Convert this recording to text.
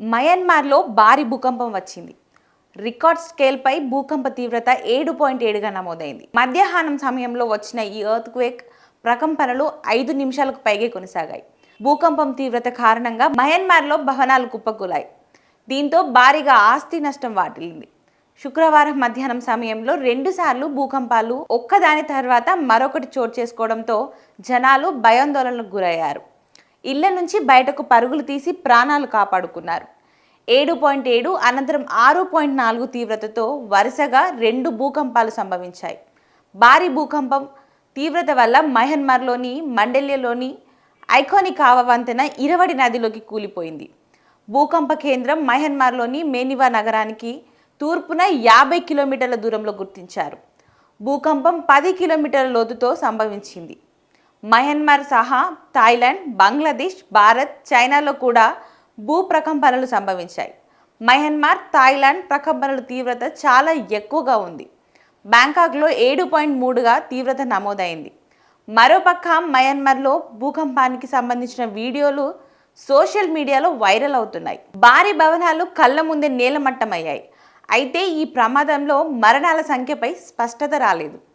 మయన్మార్లో భారీ భూకంపం వచ్చింది. రికార్డ్ స్కేల్పై భూకంప తీవ్రత ఏడు పాయింట్ ఏడుగా నమోదైంది. మధ్యాహ్నం సమయంలో వచ్చిన ఈ ఎర్త్ క్వేక్ ప్రకంపనలు ఐదు నిమిషాలకు పైగే కొనసాగాయి. భూకంపం తీవ్రత కారణంగా మయన్మార్లో భవనాలు కుప్పకూలాయి. దీంతో భారీగా ఆస్తి నష్టం వాటిల్లింది. శుక్రవారం మధ్యాహ్నం సమయంలో రెండుసార్లు భూకంపాలు ఒక్కదాని తర్వాత మరొకటి చోటు చేసుకోవడంతో జనాలు భయాందోళనకు గురయ్యారు. ఇళ్ళ నుంచి బయటకు పరుగులు తీసి ప్రాణాలు కాపాడుకున్నారు. ఏడు పాయింట్ ఏడు అనంతరం ఆరు పాయింట్ నాలుగు తీవ్రతతో వరుసగా రెండు భూకంపాలు సంభవించాయి. భారీ భూకంపం తీవ్రత వల్ల మయన్మార్లోని మండల్యలోని ఐకానిక్ ఆవ వంతెన ఇరవడి నదిలోకి కూలిపోయింది. భూకంప కేంద్రం మయన్మార్లోని మేనివా నగరానికి తూర్పున యాభై కిలోమీటర్ల దూరంలో గుర్తించారు. భూకంపం పది కిలోమీటర్ల లోతుతో సంభవించింది. మయన్మార్ సహా థాయిలాండ్ బంగ్లాదేశ్ భారత్ చైనాలో కూడా భూ ప్రకంపనలు సంభవించాయి. మయన్మార్ థాయిలాండ్ ప్రకంపనల తీవ్రత చాలా ఎక్కువగా ఉంది. బ్యాంకాక్లో ఏడు పాయింట్ మూడుగా తీవ్రత నమోదైంది. మరోపక్క మయన్మార్లో భూకంపానికి సంబంధించిన వీడియోలు సోషల్ మీడియాలో వైరల్ అవుతున్నాయి. భారీ భవనాలు కళ్ళ ముందే నేలమట్టమయ్యాయి. అయితే ఈ ప్రమాదంలో మరణాల సంఖ్యపై స్పష్టత రాలేదు.